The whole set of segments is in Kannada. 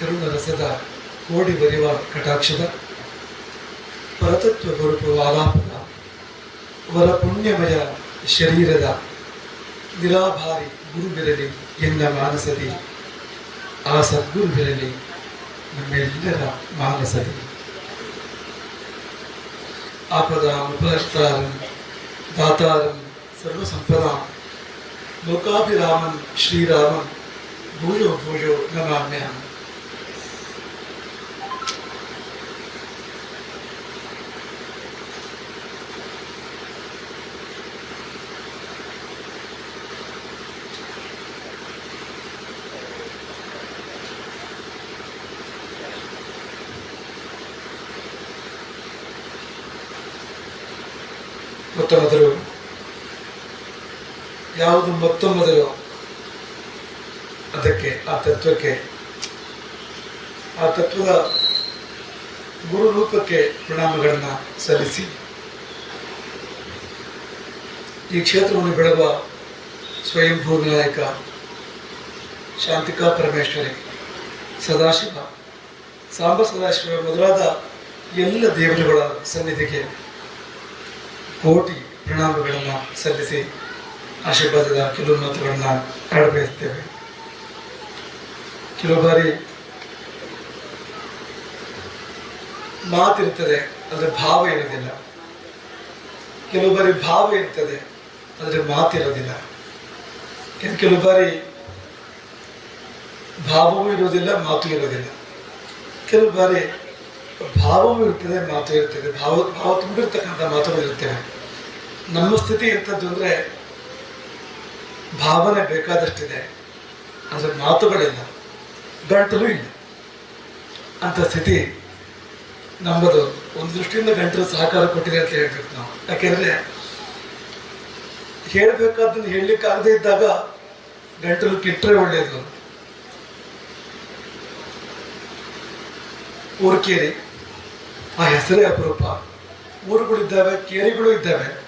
ಕರುಣ ರಸದ ಕೋಡಿ ಬರೆಯುವ ಕಟಾಕ್ಷದ ಪರತತ್ವ ಗುರುಪು ಆಲಾಪದ ವರ ಪುಣ್ಯಮಯ ಶರೀರದ ನಿರಾಭಾರಿ ಗುರುವಿರಲಿ ಎನ್ನ ಮಾನಸದಿ. ಆ ಸದ್ಗುರುವಿರಲಿ ನಮ್ಮೆಲ್ಲರ ಮಾನಸದಿ. ಆಪದ ಉಪಹರ್ತಾರಂ ದಾತಾರಂ, ಸರ್ವಸಂಪದಾಂ ಲೋಕಾಭಿರಾಮನ್ ಶ್ರೀರಾಮನ್ ಭೂಯೋ ಭೂಯೋ ನಮಾಮ್ಯಹಂ. ಮೊದಲು ಯಾವುದು ಮೊತ್ತ ಮೊದಲು ಅದಕ್ಕೆ, ಆ ತತ್ವಕ್ಕೆ. ಆ ತತ್ವದ ಗುರು ರೂಪಕ್ಕೆ ಪ್ರಣಾಮಗಳನ್ನು ಸಲ್ಲಿಸಿ. ಈ ಕ್ಷೇತ್ರವನ್ನು ಬೆಳಗುವ ಸ್ವಯಂಭೂ ನಾಯಕ ಶಾಂತಿಕಾ ಪರಮೇಶ್ವರಿ, ಸದಾಶಿವ. ಸಾಂಬ ಸದಾಶಿವ ಮೊದಲಾದ ಎಲ್ಲ ದೇವರುಗಳ ಸನ್ನಿಧಿಗೆ ಕೋಟಿ ಪ್ರಣಾಮಗಳನ್ನು ಸಲ್ಲಿಸಿ ಆಶೀರ್ವಾದದ ಕೆಲವು ಮಾತುಗಳನ್ನು ಆಡಬಯಸ್ತೇವೆ ಕೆಲವು ಬಾರಿ ಮಾತಿರ್ತದೆ ಆದರೆ ಭಾವ ಇರೋದಿಲ್ಲ ಕೆಲವು ಬಾರಿ ಭಾವ ಇರ್ತದೆ, ಆದರೆ ಮಾತಿರೋದಿಲ್ಲ ಕೆಲವು ಬಾರಿ ಭಾವವೂ ಇರೋದಿಲ್ಲ ಮಾತು ಇರೋದಿಲ್ಲ ಕೆಲವು ಬಾರಿ ಭಾವವೂ ಇರ್ತದೆ ಮಾತು ಇರ್ತದೆ ಭಾವ ಭಾವ ತುಂಬಿರ್ತಕ್ಕಂಥ ಮಾತುಗಳು ಇರ್ತವೆ ನಮ್ಮ ಸ್ಥಿತಿ ಎಂಥದ್ದು ಅಂದರೆ ಭಾವನೆ ಬೇಕಾದಷ್ಟಿದೆ. ಆದರೆ ಮಾತುಗಳಿಲ್ಲ. ಗಂಟಲು ಇಲ್ಲ. ಅಂತ ಸ್ಥಿತಿ ನಮ್ಮದು. ಒಂದು ದೃಷ್ಟಿಯಿಂದ ಗಂಟಲು ಸಹಕಾರ ಕೊಟ್ಟಿದೆ ಅಂತ ಹೇಳ್ಬೇಕು ನಾವು. ಯಾಕೆಂದರೆ ಹೇಳಬೇಕಾದ್ದನ್ನು ಹೇಳಲಿಕ್ಕಾಗದೇ ಇದ್ದಾಗ ಗಂಟಲು ಕಿಟ್ಟರೆ ಒಳ್ಳೆಯದು ಊರ್ಕೇರಿ. ಆ ಹೆಸರೇ ಅಪರೂಪ. ಊರುಗಳಿದ್ದಾವೆ ಕೇರಿಗಳು ಇದ್ದಾವೆ.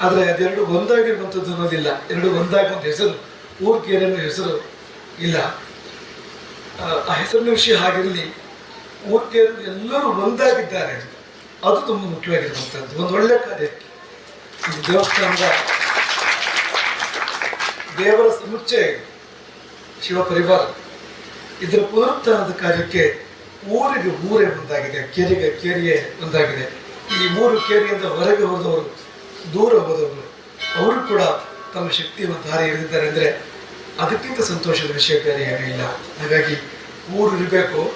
ಆದರೆ ಅದೆರಡು ಒಂದಾಗಿರುವಂಥದ್ದು ಅನ್ನೋದಿಲ್ಲ. ಎರಡು ಒಂದಾಗಿ ಒಂದು ಹೆಸರು ಊರು ಕೇರಿ ಅನ್ನೋ ಹೆಸರು ಇಲ್ಲ. ಆ, ಹೆಸರಿನ ವಿಷಯ ಹಾಗಿರಲಿ ಊರು ಕೇರಿ ಎಲ್ಲರೂ ಒಂದಾಗಿದ್ದಾರೆ. ಅದು ತುಂಬ ಮುಖ್ಯವಾಗಿರುವಂಥದ್ದು. ಒಂದು ಒಳ್ಳೆ ಕಾರ್ಯ. ದೇವಸ್ಥಾನದ ದೇವರ ಸಮುಚ್ಚಯ. ಶಿವ ಪರಿವಾರ ಇದರ ಪುನರುತ್ಥಾನದ ಕಾರ್ಯಕ್ಕೆ ಊರಿಗೆ ಊರೇ ಒಂದಾಗಿದೆ, ಕೆರೆಗೆ ಕೆರೆಯೇ ಒಂದಾಗಿದೆ. ಈ ಮೂರು ಕೆರೆಯಿಂದ ಹೊರಗೆ ಹೋದವರು, ದೂರ ಹೋದವರು, ಅವರು ಕೂಡ ತಮ್ಮ ಶಕ್ತಿಯನ್ನು ದಾರಿ ಎರೆದಿದ್ದಾರೆ ಅಂದರೆ ಅದಕ್ಕಿಂತ ಸಂತೋಷದ ವಿಷಯ ಬೇರೆ ಏನೂ ಇಲ್ಲ. ಹಾಗಾಗಿ ಊರು ಇರಬೇಕು,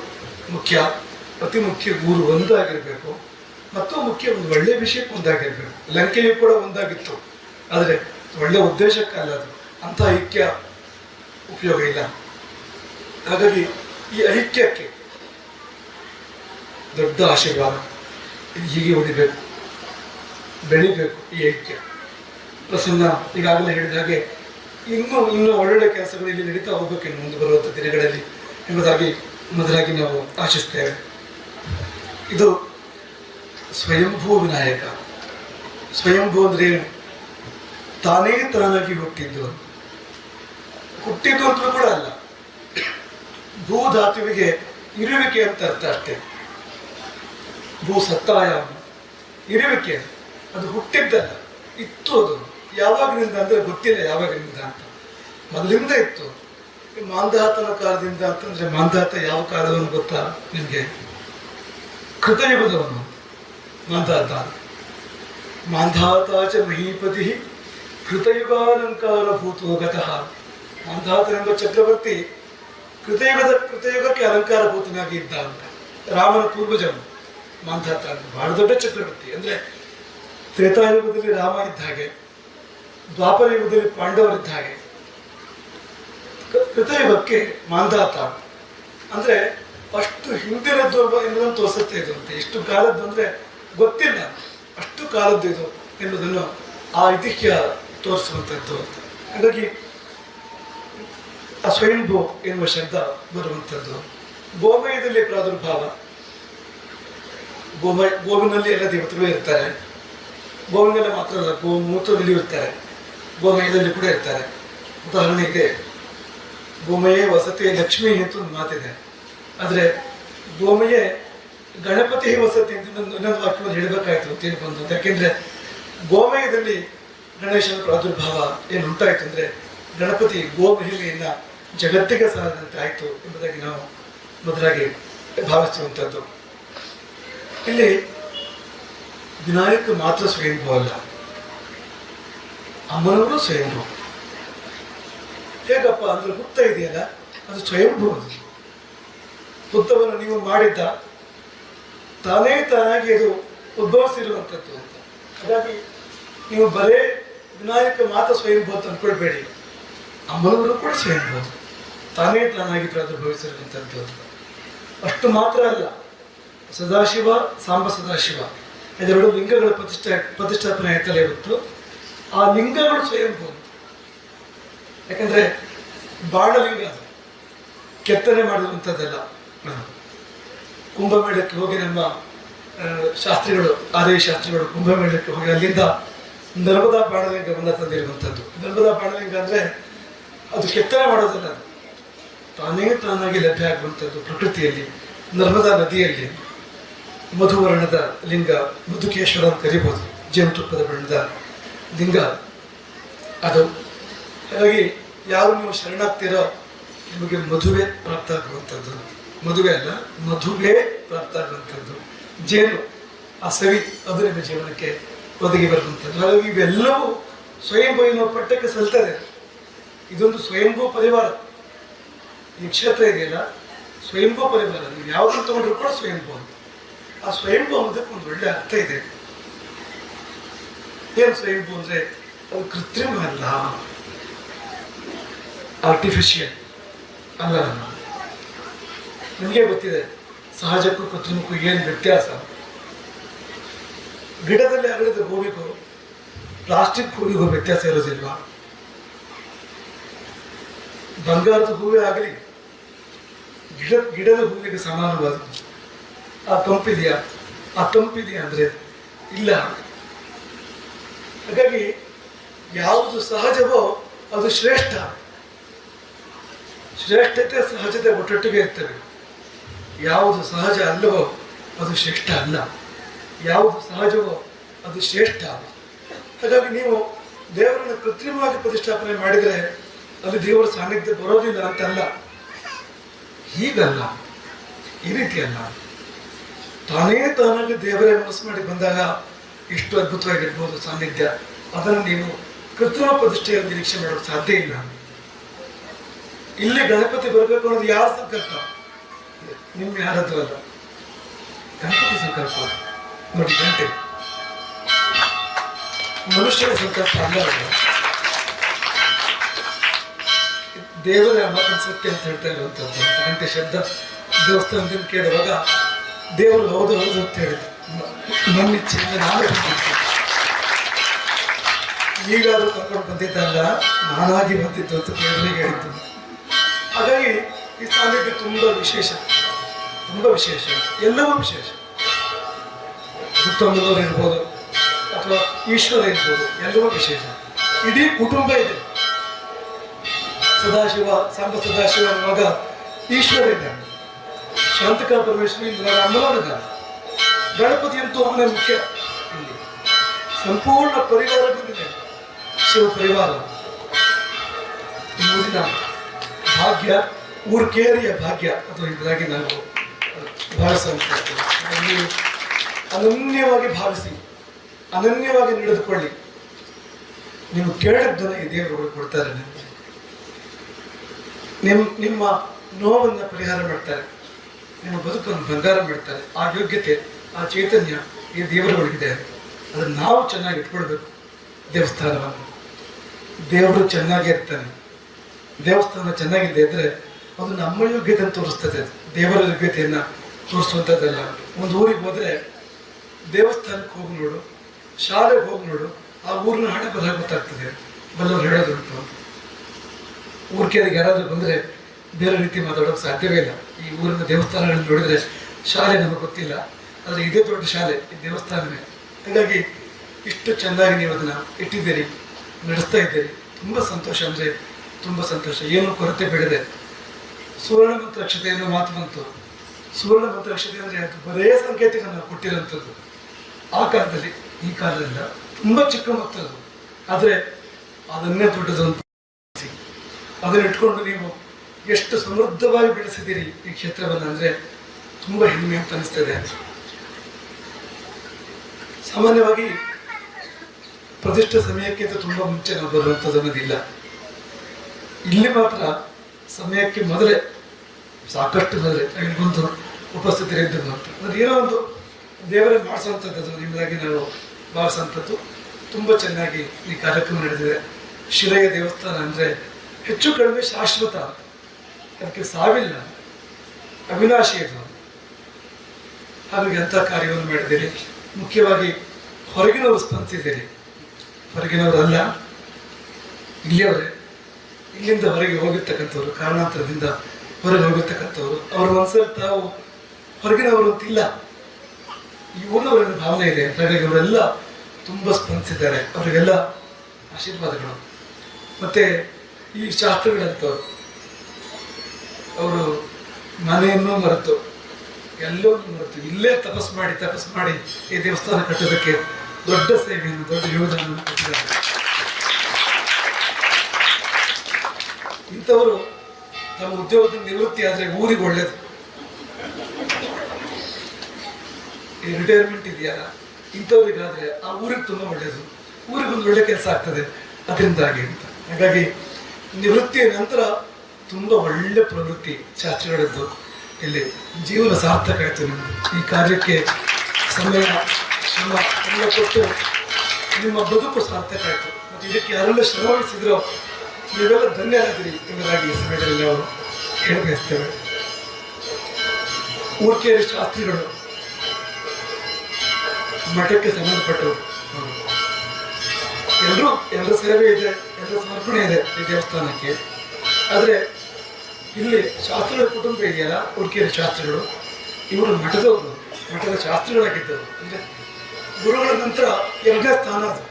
ಮುಖ್ಯ, ಅತಿ ಮುಖ್ಯ ಊರು ಒಂದಾಗಿರಬೇಕು. ಮತ್ತು ಮುಖ್ಯ ಒಂದು ಒಳ್ಳೆಯ ವಿಷಯಕ್ಕೆ ಒಂದಾಗಿರಬೇಕು. ಲಂಕೆಯು ಕೂಡ ಒಂದಾಗಿತ್ತು. ಆದರೆ ಒಳ್ಳೆಯ ಉದ್ದೇಶಕ್ಕಲ್ಲ ಅದು. ಅಂಥ ಐಕ್ಯ ಉಪಯೋಗ ಇಲ್ಲ. ಹಾಗಾಗಿ ಈ ಐಕ್ಯಕ್ಕೆ ದೊಡ್ಡ ಆಶೀರ್ವಾದ. ಹೀಗೆ ಹೊಡಿಬೇಕು ಬೆಳಿಬೇಕು ಈ ಐಕ್ಯ. ಪ್ರಸನ್ನ, ಈಗಾಗಲೇ ಹೇಳಿದ ಹಾಗೆ ಇನ್ನೂ ಇನ್ನೂ ಒಳ್ಳೊಳ್ಳೆ ಕೆಲಸಗಳು ಇಲ್ಲಿ ನಡೀತಾ ಹೋಗ್ಬೇಕು ಇನ್ನು ಮುಂದೆ ಬರುವಂಥ ದಿನಗಳಲ್ಲಿ ಎಂಬುದಾಗಿ ಮೊದಲಾಗಿ ನಾವು ಆಶಿಸ್ತೇವೆ. ಇದು ಸ್ವಯಂಭೂ ವಿನಾಯಕ. ಸ್ವಯಂಭೂ ಅಂದರೆ ತಾನೇ ತಾನಾಗಿ ಹುಟ್ಟಿದ್ದು ಹುಟ್ಟಿದ್ದು ಅಂತಲೂ ಕೂಡ ಅಲ್ಲ. ಭೂಧಾತುವಿಗೆ ಇರುವಿಕೆ ಅಂತ ಅರ್ಥ ಅಷ್ಟೇ. ಭೂ ಸತ್ತಾಯ ಇರುವಿಕೆ, ಅದು ಹುಟ್ಟಿದ್ದಲ್ಲ, ಇತ್ತು ಅದು. ಯಾವಾಗಿನಿಂದ ಅಂದರೆ ಗೊತ್ತಿಲ್ಲ ಯಾವಾಗಿನಿಂದ ಅಂತ. ಮೊದಲಿಂದ ಇತ್ತು. ಮಾಂದಾತನ ಕಾಲದಿಂದ ಅಂತಂದ್ರೆ ಮಾಂಧಾತ ಯಾವ ಕಾಲದವನು ಗೊತ್ತಾ ನಿಮಗೆ? ಕೃತಯುಗದವನು ಮಾಂಧಾತ ಮಾಂಧಾತಾಚ ಮಹೀಪತಿ ಕೃತಯುಗಾಲಂಕಾರ ಭೂತೋಗತಃ ಮಾಂಧಾತನೆಂಬ ಚಕ್ರವರ್ತಿ ಕೃತಯುಗದ ಕೃತಯುಗಕ್ಕೆ ಅಲಂಕಾರ ಭೂತನಾಗಿ ಇದ್ದ ಅಂತ. ರಾಮನ ಪೂರ್ವಜನು. ಮಾಂಧಾತ ಬಹಳ ದೊಡ್ಡ ಚಕ್ರವರ್ತಿ. ಅಂದ್ರೆ ತ್ರೇತಾಯುಗದಲ್ಲಿ ರಾಮ ಇದ್ದ ಹಾಗೆ, ದ್ವಾಪರ ಯುಗದಲ್ಲಿ ಪಾಂಡವರಿದ್ದ ಹಾಗೆ. ಕೃತಯುಗಕ್ಕೆ ಮಾಂಧಾತ ಅಂದ್ರೆ ಅಷ್ಟು ಹಿಂದಿನದ್ದು ಎನ್ನುವುದನ್ನು ತೋರಿಸುತ್ತೆ ಇದು ಅಂತ. ಎಷ್ಟು ಕಾಲದ್ದು ಅಂದ್ರೆ ಗೊತ್ತಿಲ್ಲ. ಅಷ್ಟು ಕಾಲದ್ದು ಇದು ಎನ್ನುವುದನ್ನು ಆ ಐತಿಹ್ಯ ತೋರಿಸುವಂಥದ್ದು ಅಂತ. ಹಾಗಾಗಿ ಆ ಸ್ವಯಂಭೂ ಎನ್ನುವ ಶಬ್ದ ಬರುವಂಥದ್ದು ಗೋಮಯದಲ್ಲಿ ಪ್ರಾದುರ್ಭಾವ. ಗೋಮ ಗೋವಿನಲ್ಲಿ ಎಲ್ಲ ದೇವತೆಗಳು ಇರ್ತಾರೆ. ಗೋವಿನಲ್ಲಿ ಮಾತ್ರ ಅಲ್ಲ, ಗೋ ಮೂತ್ರದಲ್ಲಿ ಇರ್ತಾರೆ. ಗೋಮಯದಲ್ಲಿ ಕೂಡ ಇರ್ತಾರೆ. ಉದಾಹರಣೆಗೆ, ಗೋಮಯೇ ವಸತಿ, ಲಕ್ಷ್ಮಿ ಅಂತ ಒಂದು ಮಾತಿದೆ. ಆದರೆ, ಗೋಮಯೆ ಗಣಪತಿ ವಸತಿ ಅಂತ ಇನ್ನೊಂದು ವಾಕ್ಯವನ್ನು ಹೇಳಬೇಕಾಯ್ತು ಅಂತೇಳಿ ಬಂದು ಯಾಕೆಂದರೆ, ಗೋಮಯದಲ್ಲಿ ಗಣೇಶನ ಪ್ರಾದುರ್ಭಾವ ಏನು ಉಂಟಾಯಿತು ಅಂದರೆ, ಗಣಪತಿ ಗೋಮಹಿಮೆಯನ್ನ ಜಗತ್ತಿಗೆ ಸಾರದಂತೆ ಆಯಿತು ಎಂಬುದಾಗಿ ನಾವು ಮೊದಲಾಗಿ ಭಾವಿಸುವಂಥದ್ದು. ಇಲ್ಲಿ ವಿನಾಯಕ ಮಾತ್ರ ಸ್ವಯಂಭೂ ಅಲ್ಲ ಅಮ್ಮನವರು ಸ್ವಯಂಭೂ ಹೇಗಪ್ಪ ಅಂದ್ರೆ ಹುತ್ತ ಇದೆಯಲ್ಲ, ಅದು ಸ್ವಯಂಭೂ ಅದು ಹುತ್ತವನ್ನು ನೀವು ಮಾಡಿದ್ದ ತಾನೇ ತಾನಾಗಿ ಅದು ಉದ್ಭವಿಸಿರುವಂಥದ್ದು ಅಂತ. ಹಾಗಾಗಿ ನೀವು ಬರೇ ವಿನಾಯಕ ಮಾತ್ರ ಸ್ವಯಂಭೂ ಅಂತ ಅನ್ಕೊಳ್ಬೇಡಿ. ಅಮ್ಮನವರು ಕೂಡ ಸ್ವಯಂಭೂ ತಾನೇ ತಾನಾಗಿ ಪ್ರಾದುರ್ಭವಿಸಿರುವಂಥದ್ದು ಅಂತ. ಅಷ್ಟು ಮಾತ್ರ ಅಲ್ಲ. ಸದಾಶಿವ, ಸಾಂಬ ಸದಾಶಿವ ಇದೆರಡು ಲಿಂಗಗಳ ಪ್ರತಿಷ್ಠೆ, ಪ್ರತಿಷ್ಠಾಪನೆ ಆಯ್ತಲ್ಲ ಇವತ್ತು ಆ ಲಿಂಗಗಳು ಸ್ವಯಂಭೂ. ಯಾಕಂದ್ರೆ ಬಾಣಲಿಂಗ. ಕೆತ್ತನೆ ಮಾಡಿರುವಂಥದ್ದೆಲ್ಲ. ಕುಂಭಮೇಳಕ್ಕೆ ಹೋಗಿ ನಮ್ಮ ಶಾಸ್ತ್ರಿಗಳು ಆದೇಶ ಶಾಸ್ತ್ರಿಗಳು ಕುಂಭಮೇಳಕ್ಕೆ ಹೋಗಿ ಅಲ್ಲಿಂದ ನರ್ಮದಾ ಬಾಣಲಿಂಗವನ್ನು ತಂದಿರುವಂಥದ್ದು ನರ್ಮದಾ ಬಾಣಲಿಂಗ ಅಂದ್ರೆ ಅದು ಕೆತ್ತನೆ ಮಾಡೋದಲ್ಲ ತಾನೇ ತಾನಾಗಿ ಲಭ್ಯ ಆಗುವಂಥದ್ದು ಪ್ರಕೃತಿಯಲ್ಲಿ, ನರ್ಮದಾ ನದಿಯಲ್ಲಿ ಮಧುವರ್ಣದ ಲಿಂಗ ಮಧುಕೇಶ್ವರ ಅಂತ ಕರಿಬೋದು. ಜೇನುತುಪ್ಪದ ಬಣ್ಣದ ಲಿಂಗ. ಅದು ಹಾಗಾಗಿ ಯಾರು ನೀವು ಶರಣಾಗ್ತೀರೋ ನಿಮಗೆ ಮದುವೆ ಪ್ರಾಪ್ತ ಆಗುವಂಥದ್ದು. ಮದುವೆ ಅಲ್ಲ, ಮಧುವೆ ಪ್ರಾಪ್ತ ಆಗುವಂಥದ್ದು. ಜೇನು, ಆ ಸವಿ, ಅದು ನಿಮ್ಮ ಜೀವನಕ್ಕೆ ಒದಗಿ ಬರುವಂಥದ್ದು. ಹಾಗಾಗಿ ಇವೆಲ್ಲವೂ ಸ್ವಯಂಭೂ ಎನ್ನುವ ಪಟ್ಟಕ್ಕೆ ಸಲ್ತದೆ. ಇದೊಂದು ಸ್ವಯಂಭೂ ಪರಿವಾರ. ಈ ಕ್ಷೇತ್ರ ಇದೆಯಲ್ಲ, ಸ್ವಯಂಭೂ ಪರಿವಾರ. ನೀವು ಯಾವುದನ್ನು ತಗೊಂಡ್ರು ಕೂಡ ಸ್ವಯಂಭೂ ಅಂತ. ಆ ಸ್ವಯಂಭೂ ಅನ್ನೋದಕ್ಕೆ ಒಂದು ಒಳ್ಳೆ ಅರ್ಥ ಇದೆ. ಏನು ಸ್ವಯಂಭೂ ಅಂದ್ರೆ? ಅದು ಕೃತ್ರಿಮ ಅಲ್ಲ. ಆರ್ಟಿಫಿಷಿಯಲ್ ಅಲ್ಲ ನಿಮಗೆ ಗೊತ್ತಿದೆ, ಸಹಜಕ್ಕೂ ಕೃತ್ರಿಮಕ್ಕೂ ಏನು ವ್ಯತ್ಯಾಸ? ಗಿಡದಲ್ಲಿ ಅರಳಿದ ಹೂವಿಗೂ ಪ್ಲಾಸ್ಟಿಕ್ ಹೂವಿಗೂ ವ್ಯತ್ಯಾಸ ಇರೋದಿಲ್ವಾ? ಬಂಗಾರದ ಹೂವೇ ಆಗಲಿ, ಗಿಡ, ಗಿಡದ ಹೂವಿಗೆ ಸಮಾನವಾದ ಆ ತಂಪಿದೆಯಾ? ಆ ತಂಪಿದೆಯಾ ಅಂದ್ರೆ ಇಲ್ಲ. ಹಾಗಾಗಿ ಯಾವುದು ಸಹಜವೋ ಅದು ಶ್ರೇಷ್ಠ. ಶ್ರೇಷ್ಠತೆ ಸಹಜತೆ ಒಟ್ಟೊಟ್ಟಿಗೆ ಇರ್ತವೆ ಯಾವುದು ಸಹಜ ಅಲ್ಲವೋ ಅದು ಶ್ರೇಷ್ಠ ಅಲ್ಲ. ಯಾವುದು ಸಹಜವೋ ಅದು ಶ್ರೇಷ್ಠ ಹಾಗಾಗಿ ನೀವು ದೇವರನ್ನು ಕೃತ್ರಿಮವಾಗಿ ಪ್ರತಿಷ್ಠಾಪನೆ ಮಾಡಿದರೆ ಅಲ್ಲಿ ದೇವರ ಸಾನ್ನಿಧ್ಯ ಬರೋದಿಲ್ಲ ಅಂತಲ್ಲ. ಹೀಗಲ್ಲ. ಈ ರೀತಿ ಅಲ್ಲ ತಾನೇ ತಾನಾಗಿ ದೇವರೇ ಮನಸ್ಸು ಮಾಡಿ ಬಂದಾಗ ಎಷ್ಟು ಅದ್ಭುತವಾಗಿರ್ಬೋದು ಸಾನ್ನಿಧ್ಯ. ಅದನ್ನು ನೀವು ಕೃತ್ರಿಮ ಪ್ರತಿಷ್ಠೆಯಲ್ಲಿ ನಿರೀಕ್ಷೆ ಮಾಡೋಕ್ಕೆ ಸಾಧ್ಯ ಇಲ್ಲ. ಇಲ್ಲಿ ಗಣಪತಿ ಬರಬೇಕು ಅನ್ನೋದು ಯಾರ ಸಂಕಲ್ಪ? ನಿಮ್ಮ ಯಾರದ್ದು ಅಲ್ಲ? ಗಣಪತಿ ಸಂಕಲ್ಪ. ನೋಡಿ ಗಂಟೆ. ಮನುಷ್ಯನ ಸಂಕಲ್ಪ ಅಲ್ಲ. ದೇವರ ಮಾತಿನ ಸತ್ಯ ಅಂತ ಹೇಳ್ತಾ ಇರುವಂಥದ್ದು. ಗಂಟೆ ಶಬ್ದ ದೇವಸ್ಥಾನದಿಂದ ಕೇಳುವಾಗ ದೇವರು ಹೌದು ಹೌದು ಅಂತ ಹೇಳಿದ್ರು ನನ್ನ ಇಚ್ಛೆಯಿಂದ ನಾನು ಈಗ ಅದು ಕರ್ಕೊಂಡು ಬಂದಿದ್ದಲ್ಲ ನಾನಾಗಿ ಬಂದಿದ್ದು ಅಂತ ದೇವರಿಗೆ ಹೇಳಿದ್ದು ಹಾಗಾಗಿ ಈ ಸಾಲಿಗೆ ತುಂಬ ವಿಶೇಷ. ತುಂಬ ವಿಶೇಷ. ಎಲ್ಲವೂ ವಿಶೇಷ. ಉತ್ತಮದವರು ಇರ್ಬೋದು ಅಥವಾ ಈಶ್ವರ ಇರ್ಬೋದು, ಎಲ್ಲವೂ ವಿಶೇಷ. ಇಡೀ ಕುಟುಂಬ ಇದೆ. ಸದಾಶಿವ, ಸಾಂಬ ಸದಾಶಿವನ ಮಗ ಈಶ್ವರ ಇದ್ದಾನೆ. ಶಾಂತಕ ಪರಮೇಶ್ವರಿ ಮಗ ಅಮ್ಮನವರಿದ್ದಾನೆ ಗಣಪತಿ ಅಂತೂ ಅವನೇ ಮುಖ್ಯ. ಇಲ್ಲಿ ಸಂಪೂರ್ಣ ಪರಿವಾರ ಬಂದಿದೆ. ಶಿವ ಪರಿವಾರ. ಊರಿನ ಭಾಗ್ಯ, ಊರ್ಕೇರಿಯ ಭಾಗ್ಯ ಅದು ಇದಾಗಿ ನಾವು ಬಹಳ ಸಂತೋಷ ಅನನ್ಯವಾಗಿ ಭಾವಿಸಿ, ಅನನ್ಯವಾಗಿ ನಡೆದುಕೊಳ್ಳಿ. ನೀವು ಕೇಳಿದ್ದನ್ನ ಈ ದೇವರುಗಳು ಕೊಡ್ತಾರೆ ನಿಮ್ಮ ನಿಮ್, ನಿಮ್ಮ ನೋವನ್ನು ಪರಿಹಾರ ಮಾಡ್ತಾರೆ. ನಿಮ್ಮ ಬದುಕನ್ನು ಬಂಗಾರ ಮಾಡ್ತಾರೆ ಆ ಯೋಗ್ಯತೆ, ಆ ಚೈತನ್ಯ ಈ ದೇವರುಗಳಿಗಿದೆ. ಅದನ್ನು ನಾವು ಚೆನ್ನಾಗಿ ಇಟ್ಕೊಳ್ಬೇಕು. ದೇವಸ್ಥಾನವನ್ನು. ದೇವರು ಚೆನ್ನಾಗಿ ಇರ್ತಾನೆ. ದೇವಸ್ಥಾನ ಚೆನ್ನಾಗಿದೆ ಅಂದರೆ ಅದು ನಮ್ಮ ಯೋಗ್ಯತೆ ತೋರಿಸ್ತದೆ. ದೇವರ ಯೋಗ್ಯತೆಯನ್ನು ತೋರಿಸುವಂಥದ್ದಲ್ಲ. ಒಂದು ಊರಿಗೆ ಹೋದರೆ ದೇವಸ್ಥಾನಕ್ಕೆ ಹೋಗಿ ನೋಡು, ಶಾಲೆಗೆ ಹೋಗಿ ನೋಡು, ಆ ಊರಿನ ಹಣ ಬರಹ ಗೊತ್ತಾಗ್ತದೆ? ಹೇಳೋದು ಊರ್ಕೆರಿಗೆ ಯಾರಾದರೂ ಬಂದರೆ ಬೇರೆ ರೀತಿ ಮಾತಾಡೋಕೆ ಸಾಧ್ಯವೇ ಇಲ್ಲ. ಈ ಊರಿನ ದೇವಸ್ಥಾನಗಳನ್ನು ನೋಡಿದರೆ ಶಾಲೆ ನಮಗೆ ಗೊತ್ತಿಲ್ಲ. ಆದರೆ ಇದೇ ದೊಡ್ಡ ಶಾಲೆ, ಈ ದೇವಸ್ಥಾನವೇ. ಹಾಗಾಗಿ ಇಷ್ಟು ಚೆನ್ನಾಗಿ ನೀವು ಅದನ್ನು ಇಟ್ಟಿದ್ದೀರಿ, ನಡೆಸ್ತಾ ಇದ್ದೀರಿ. ತುಂಬ ಸಂತೋಷ ಅಂದರೆ ತುಂಬ ಸಂತೋಷ. ಏನು ಕೊರತೆ ಬೆಳೆದೆ ಸುವರ್ಣ ಮತ್ತು ಅಕ್ಷತೆ ಅನ್ನೋ ಮಾತು ಬಂತು. ಸುವರ್ಣ ಮಂತ್ರಾಕ್ಷತೆ ಅಂದರೆ ಅದು ಬರೇ ಸಂಕೇತಗಳನ್ನು ಕೊಟ್ಟಿರೋಂಥದ್ದು. ಆ ಕಾಲದಲ್ಲಿ, ಈ ಕಾಲದಿಂದ ತುಂಬ ಚಿಕ್ಕ ಮಕ್ಕಳು ಆದರೆ ಅದನ್ನೇ ದೊಡ್ಡದು ಅಂತ. ಅದನ್ನ ಇಟ್ಕೊಂಡು ನೀವು ಎಷ್ಟು ಸಮೃದ್ಧವಾಗಿ ಬೆಳೆಸಿದ್ದೀರಿ ಈ ಕ್ಷೇತ್ರವನ್ನು ಅಂದರೆ ತುಂಬ ಹೆಮ್ಮೆ ಅಂತ ಅನಿಸ್ತದೆ. ಸಾಮಾನ್ಯವಾಗಿ ಪ್ರತಿಷ್ಠೆ ಸಮಯಕ್ಕಿಂತ ತುಂಬ ಮುಂಚೆ ನಾವು ಬರುವಂಥದ್ದು ಅನ್ನೋದಿಲ್ಲ. ಇಲ್ಲಿ ಮಾತ್ರ ಸಮಯಕ್ಕೆ ಮೊದಲೇ ಸಾಕಷ್ಟು ಮೊದಲೇ ಬಂದು ಉಪಸ್ಥಿತರಿದ್ದು ಅಂತ ಅಂದರೆ ಏನೋ ಒಂದು ದೇವರೇ ಮಾಡಿಸುವಂಥದ್ದು ನಿಮ್ಮದಾಗಿ ನಾವು ಭಾವಿಸುವಂಥದ್ದು ತುಂಬ ಚೆನ್ನಾಗಿ ಈ ಕಾರ್ಯಕ್ರಮ ನಡೆದಿದೆ. ಶಿಲೆಯ ದೇವಸ್ಥಾನ ಅಂದರೆ ಹೆಚ್ಚು ಕಡಿಮೆ ಶಾಶ್ವತ ಅದಕ್ಕೆ ಸಾವಿಲ್ಲ? ಅವಿನಾಶಿ ಇದು ಹಾಗಾಗಿ ಅಂಥ ಕಾರ್ಯವನ್ನು ಮಾಡಿದ್ದೀರಿ? ಮುಖ್ಯವಾಗಿ ಹೊರಗಿನವರು ಸ್ಪಂದಿಸಿದ್ದೀರಿ. ಹೊರಗಿನವರಲ್ಲ ಇಲ್ಲಿಯವರೇ. ಇಲ್ಲಿಂದ ಹೊರಗೆ ಹೋಗಿರ್ತಕ್ಕಂಥವ್ರು, ಕಾರಣಾಂತರದಿಂದ ಹೊರಗೆ ಹೋಗಿರ್ತಕ್ಕಂಥವ್ರು. ಅವ್ರ ಮನಸ್ಸಲ್ಲಿ ತಾವು ಹೊರಗಿನವರು ಅಂತಿಲ್ಲ. ಈ ಊರಿನವರ ಭಾವನೆ ಇದೆ? ಹಾಗಾಗಿ ಅವರೆಲ್ಲ ತುಂಬ ಸ್ಪಂದಿಸಿದ್ದಾರೆ. ಅವರಿಗೆಲ್ಲ ಆಶೀರ್ವಾದಗಳು. ಮತ್ತೆ ಈ ಶಾಸ್ತ್ರಗಳಂತವ್ರು ಅವರು ಮನೆಯನ್ನು ಮರೆತು, ಎಲ್ಲೋ ಮರೆತು, ಇಲ್ಲೇ ತಪಸ್ ಮಾಡಿ ತಪಸ್ ಮಾಡಿ ಈ ದೇವಸ್ಥಾನ ಕಟ್ಟೋದಕ್ಕೆ ದೊಡ್ಡ ಸೇವೆಯನ್ನು, ದೊಡ್ಡ ಯೋಜನೆಯನ್ನು ಕೊಟ್ಟಿದ್ದಾರೆ. ಇಂಥವರು ತಮ್ಮ ಉದ್ಯೋಗದ ನಿವೃತ್ತಿ ಆದರೆ ಊರಿಗೆ ಒಳ್ಳೇದು. ಈ ರಿಟೈರ್ಮೆಂಟ್ ಇದೆಯಲ್ಲ ಇಂಥವ್ರಿಗಾದ್ರೆ ಆ ಊರಿಗೆ ತುಂಬ ಒಳ್ಳೇದು. ಊರಿಗೆ ಒಂದು ಒಳ್ಳೆ ಕೆಲಸ ಆಗ್ತದೆ. ಅದರಿಂದಾಗಿ ಅಂತ. ಹಾಗಾಗಿ ನಿವೃತ್ತಿಯ ನಂತರ ತುಂಬ ಒಳ್ಳೆ ಪ್ರವೃತ್ತಿ ಶಾಸ್ತ್ರಿಗಳದ್ದು. ಇಲ್ಲಿ ಜೀವನ ಸಾರ್ಥಕ ಆಯಿತು ನಿಮ್ಮದು ಈ ಕಾರ್ಯಕ್ಕೆ ಸಮಯ, ಶ್ರಮ ಎಲ್ಲ ಕೊಟ್ಟು ನಿಮ್ಮ ಬದುಕು ಸಾರ್ಥಕ ಆಯಿತು. ಮತ್ತು ಇದಕ್ಕೆ ಯಾರೆಲ್ಲ ಶ್ರಮ ವಹಿಸಿದ್ರೋ ನೀವೆಲ್ಲ ಧನ್ಯರಾದ್ರಿ ಎಂಬುದಾಗಿ ಈ ಸಮಯದಲ್ಲಿ ನಾವು ಹೇಳಬಯಸ್ತೇವೆ. ಊರ್ಕೇರಿ ಶಾಸ್ತ್ರಿಗಳು ಮಠಕ್ಕೆ ಸಂಬಂಧಪಟ್ಟು ಎಲ್ಲರೂ ಎಲ್ಲರ ಸೇವೆ ಇದೆ ಎಲ್ಲರ ಸಮರ್ಪಣೆ ಇದೆ ಈ ದೇವಸ್ಥಾನಕ್ಕೆ. ಆದರೆ ಇಲ್ಲಿ ಶಾಸ್ತ್ರಿಗಳ ಕುಟುಂಬ ಇದೆಯಲ್ಲ ಉರ್ಕೇರಿ ಶಾಸ್ತ್ರಿಗಳು. ಇವರು ಮಠದವರು ಮಠದ ಶಾಸ್ತ್ರಿಗಳಾಗಿದ್ದವರು. ಅಂದರೆ ಗುರುಗಳ ನಂತರ ಎರಡನೇ ಸ್ಥಾನ ಅದು.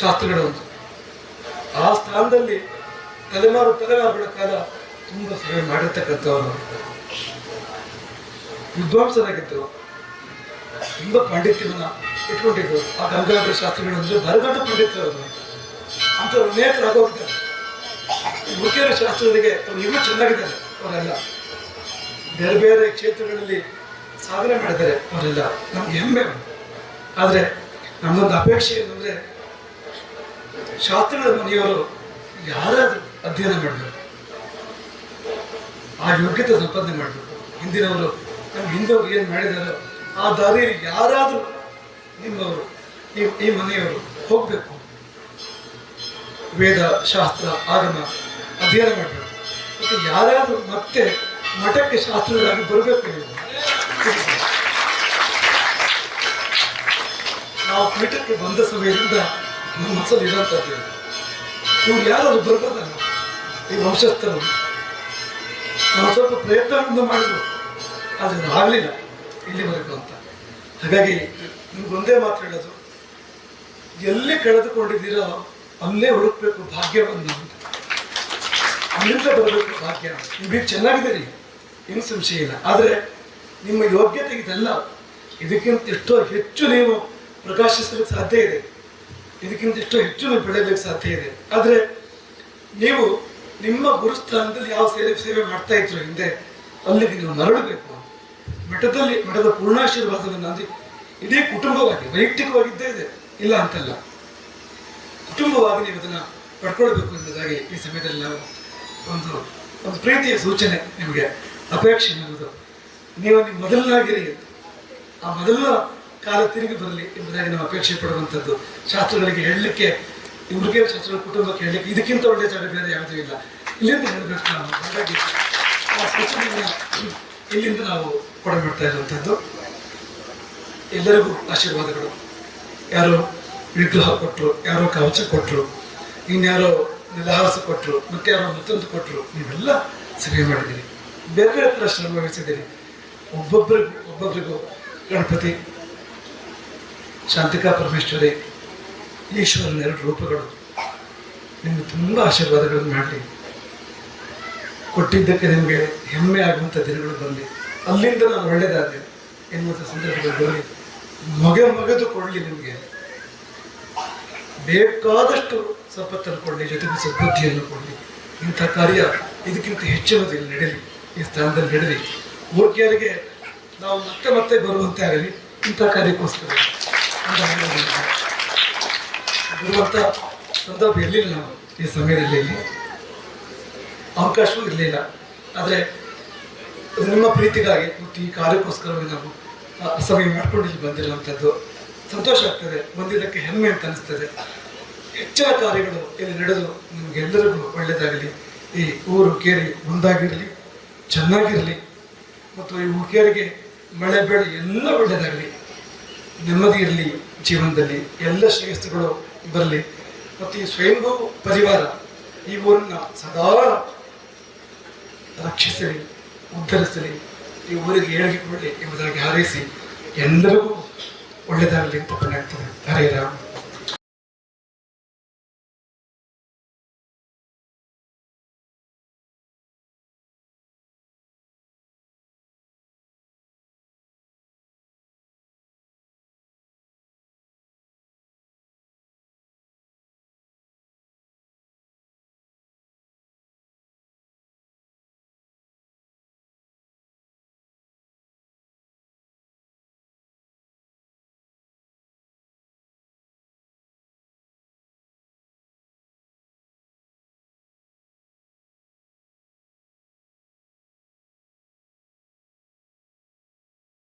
ಶಾಸ್ತ್ರಗಳು ಆ ಸ್ಥಾನದಲ್ಲಿ ತಲೆಮಾರು ತಲೆಮಾರುಗಳ ಕಾಲ ತುಂಬ ಸೇವೆ ಮಾಡಿರ್ತಕ್ಕಂಥವರು. ವಿದ್ವಾಂಸರಾಗಿದ್ದರು ತುಂಬ ಪಾಂಡಿತ್ಯವನ್ನ ಇಟ್ಕೊಂಡಿದ್ರು ಆ ಗಂಗಾಧರ ಶಾಸ್ತ್ರಿಗಳು ಅಂದ್ರೆ ಬರಗಟ್ಟ ಪಂಡಿತರವರು ನೇತ್ರ ಅನೇಕರಾಗೋಗಿದ್ದಾರೆ ಮುಖ್ಯರ ಶಾಸ್ತ್ರಗಳಿಗೆ ಅವರು ಇನ್ನೂ ಚೆನ್ನಾಗಿದ್ದಾರೆ ಅವರೆಲ್ಲ. ಬೇರೆ ಬೇರೆ ಕ್ಷೇತ್ರಗಳಲ್ಲಿ ಸಾಧನೆ ಮಾಡಿದ್ದಾರೆ ಅವರೆಲ್ಲ. ನಮ್ಗೆ ಹೆಮ್ಮೆ. ಆದರೆ ನಮ್ಮದೊಂದು ಅಪೇಕ್ಷೆ ಏನಂದ್ರೆ ಶಾಸ್ತ್ರಗಳ ಮನೆಯವರು ಯಾರಾದರೂ ಅಧ್ಯಯನ ಮಾಡಬೇಕು ಆ ಯೋಗ್ಯತೆ ಸಂಪಾದನೆ ಮಾಡಬೇಕು ಹಿಂದಿನವರು, ನಮ್ಮ ಹಿಂದವರು ಏನು ಮಾಡಿದಾರೋ ಆ ದಾರಿಯಲ್ಲಿ ಯಾರಾದರೂ ನಿಮ್ಮವರು, ಈ ಈ ಮನೆಯವರು ಹೋಗಬೇಕು. ವೇದ, ಶಾಸ್ತ್ರ, ಆಗಮ ಮಾಡಬೇಕು ಯಾರಾದರೂ ಮತ್ತೆ ಮಠಕ್ಕೆ ಶಾಸ್ತ್ರಗಳಾಗಿ ಬರಬೇಕು ನೀವು ಪೀಠಕ್ಕೆ ಬಂದ ಸಮಯದಿಂದ ನಮ್ಮ ಮನಸ್ಸಲ್ಲಿ ಇರೋಂಥದ್ದು ಇವ್ರು ಯಾರಾದ್ರು ಬರ್ಬೋದಲ್ಲ? ಈ ವಂಶಸ್ಥರು. ನಾವು ಸ್ವಲ್ಪ ಪ್ರಯತ್ನದಿಂದ ಮಾಡಿದ್ರು. ಆದರೆ ಆಗಲಿಲ್ಲ ಇಲ್ಲಿವರೆಗೂ ಅಂತ. ಹಾಗಾಗಿ ನಿಮ್ಗೊಂದೇ ಮಾತು ಹೇಳೋದು, ಎಲ್ಲಿ ಕಳೆದುಕೊಂಡಿದ್ದೀರೋ ಅಲ್ಲೇ ಹುಡುಕ್ಬೇಕು ಭಾಗ್ಯವನ್ನು ಅಂತ. ಅಲ್ಲಿಂದ ಬರಬೇಕು ಭಾಗ್ಯ ನೀವು ರೀ. ಏನು ಸಂಶಯ ಇಲ್ಲ. ಆದರೆ ನಿಮ್ಮ ಯೋಗ್ಯತೆ ಇದೆಲ್ಲ ಇದಕ್ಕಿಂತ ಎಷ್ಟೋ ಹೆಚ್ಚು ನೀವು ಪ್ರಕಾಶಿಸಲಿಕ್ಕೆ ಸಾಧ್ಯ ಇದೆ. ಇದಕ್ಕಿಂತ ಎಷ್ಟೋ ಹೆಚ್ಚು ನೀವು ಬೆಳೆಯಲಿಕ್ಕೆ ಸಾಧ್ಯ ಇದೆ. ಆದರೆ ನೀವು ನಿಮ್ಮ ಗುರುಸ್ಥಾನದಲ್ಲಿ ಯಾವ ಸೇವೆ ಸೇವೆ ಮಾಡ್ತಾ ಇದ್ರು ಹಿಂದೆ ಅಲ್ಲಿಗೆ ನೀವು ಮರಳಬೇಕು ಮಠದಲ್ಲಿ, ಮಠದ ಪೂರ್ಣಾಶೀರ್ವಾದವನ್ನು ಅಂದರೆ ಇಡೀ ಕುಟುಂಬವಾಗಿ, ವೈಯಕ್ತಿಕವಾಗಿದ್ದೇ ಇದೆ. ಇಲ್ಲ ಅಂತಲ್ಲ. ಕುಟುಂಬವಾಗಿ ನೀವು ಅದನ್ನು ಪಡ್ಕೊಳ್ಬೇಕು ಎಂಬುದಾಗಿ ಈ ಸಮಯದಲ್ಲಿ ನಾವು ಒಂದು ಒಂದು ಪ್ರೀತಿಯ ಸೂಚನೆ ನಿಮಗೆ ಅಪೇಕ್ಷೆ ಎನ್ನುವುದು. ನೀವು ನಿಮ್ಮ ಮೊದಲನಾಗಿರಿ ಆ ಮೊದಲ ಕಾಲ ತಿರುಗಿ ಬರಲಿ ಎಂಬುದಾಗಿ ನಾವು ಅಪೇಕ್ಷೆ ಪಡುವಂಥದ್ದು. ಶಾಸ್ತ್ರಗಳಿಗೆ ಹೇಳಲಿಕ್ಕೆ ಇವ್ರಿಗೆ ಶಾಸ್ತ್ರಗಳ ಕುಟುಂಬಕ್ಕೆ ಹೇಳಲಿಕ್ಕೆ ಇದಕ್ಕಿಂತ ಒಳ್ಳೆಯ ಜಾಗ ಬೇರೆ ಯಾವುದೂ ಇಲ್ಲ. ಇಲ್ಲಿಂದ ಹೇಳಬೇಕು ನಾವು. ಹಾಗಾಗಿ ಆ ಸೂಚನೆಯನ್ನು ಇಲ್ಲಿಂದ ನಾವು ಕೊಡಬಿಡ್ತಾ ಇರುವಂಥದ್ದು. ಎಲ್ಲರಿಗೂ ಆಶೀರ್ವಾದಗಳು. ಯಾರೋ ವಿಗ್ರಹ ಕೊಟ್ಟರು ಯಾರೋ ಕವಚ ಕೊಟ್ಟರು ಇನ್ಯಾರೋ ನೆಲಹಾಸ ಕೊಟ್ಟರು ಮತ್ತೆ ಅವರನ್ನು ಮತ್ತೊಂದು ಕೊಟ್ಟರು ನೀವೆಲ್ಲ ಸೇವೆ ಮಾಡಿದ್ದೀರಿ. ಬೇರೆ ಬೇರೆ ಹತ್ರ ಶ್ರಮ ವಹಿಸಿದ್ದೀರಿ ಒಬ್ಬೊಬ್ಬರಿಗೂ ಒಬ್ಬೊಬ್ಬರಿಗೂ ಗಣಪತಿ, ಶಾಂತಿಕಾ ಪರಮೇಶ್ವರಿ, ಈಶ್ವರನ ಎರಡು ರೂಪಗಳು. ನಿಮ್ಗೆ ತುಂಬ ಆಶೀರ್ವಾದಗಳನ್ನು ಮಾಡಲಿ ಕೊಟ್ಟಿದ್ದಕ್ಕೆ ನಿಮಗೆ ಹೆಮ್ಮೆ ಆಗುವಂಥ ದಿನಗಳು ಬರಲಿ ಅಲ್ಲಿಂದ ನಾನು ಒಳ್ಳೆಯದಾದೆ ಎನ್ನುವಂಥ ಸಂದರ್ಭದಲ್ಲಿ ಬರಲಿ ಮೊಗೆ ಮೊಗೆದು ಕೊಡಲಿ ನಿಮಗೆ. ಬೇಕಾದಷ್ಟು ಸಂಪತ್ತನ್ನು ಕೊಡಲಿ, ಜೊತೆಗೆ ಸದ್ಬುದ್ಧಿಯನ್ನು ಕೊಡಲಿ. ಇಂಥ ಕಾರ್ಯ ಇದಕ್ಕಿಂತ ಹೆಚ್ಚಿನದು ಇಲ್ಲಿ ನಡೆಯಲಿ ಈ ಸ್ಥಾನದಲ್ಲಿ ನಡೆಯಲಿ ಮೂರ್ಖಿಯರಿಗೆ ನಾವು ಮತ್ತೆ ಮತ್ತೆ ಬರುವಂತೆ ಆಗಲಿ, ಇಂಥ ಕಾರ್ಯಕ್ಕೋಸ್ಕರ. ಬರುವಂಥ ಸಂದರ್ಭ ಇರಲಿಲ್ಲ ನಾವು ಈ ಸಮಯದಲ್ಲಿ. ಅವಕಾಶವೂ ಇರಲಿಲ್ಲ. ಆದರೆ ನಿಮ್ಮ ಪ್ರೀತಿಗಾಗಿ ಮತ್ತು ಈ ಕಾರ್ಯಕ್ಕೋಸ್ಕರವಾಗಿ ನಾವು ಸಮಯ ಮಾಡ್ಕೊಂಡು ಇಲ್ಲಿ ಬಂದಿರುವಂಥದ್ದು. ಸಂತೋಷ ಆಗ್ತದೆ. ಬಂದಿದ್ದಕ್ಕೆ ಹೆಮ್ಮೆ ಅಂತ ಅನಿಸ್ತದೆ. ಹೆಚ್ಚಿನ ಕಾರ್ಯಗಳು ಇಲ್ಲಿ ನಡೆದು ನಿಮಗೆಲ್ಲರಿಗೂ ಒಳ್ಳೆಯದಾಗಲಿ. ಈ ಊರು ಕೇರಿ ಮುಂದಾಗಿರಲಿ, ಚೆನ್ನಾಗಿರಲಿ. ಮತ್ತು ಈ ಕೇರಿಗೆ ಮಳೆ, ಬೆಳೆ ಎಲ್ಲ ಒಳ್ಳೆಯದಾಗಲಿ. ನೆಮ್ಮದಿ ಇರಲಿ ಜೀವನದಲ್ಲಿ. ಎಲ್ಲ ಶ್ರೇಯಸ್ಸುಗಳು ಬರಲಿ. ಮತ್ತು ಈ ಸ್ವಯಂಭೂ ಪರಿವಾರ, ಈ ಊರನ್ನ ಸದಾ ರಕ್ಷಿಸಲಿ, ಉದ್ಧರಿಸಲಿ, ಈ ಊರಿಗೆ ಏಳಿಗೆ ಕೊಡಲಿ ಎಂಬುದಾಗಿ ಹಾರೈಸಿ ಎಲ್ಲರಿಗೂ ಒಳ್ಳೆಯದಾಗಲಿ ಅಂತ ಕಂಡಾಗ್ತದೆ ಹರೇ ರಾಮ್.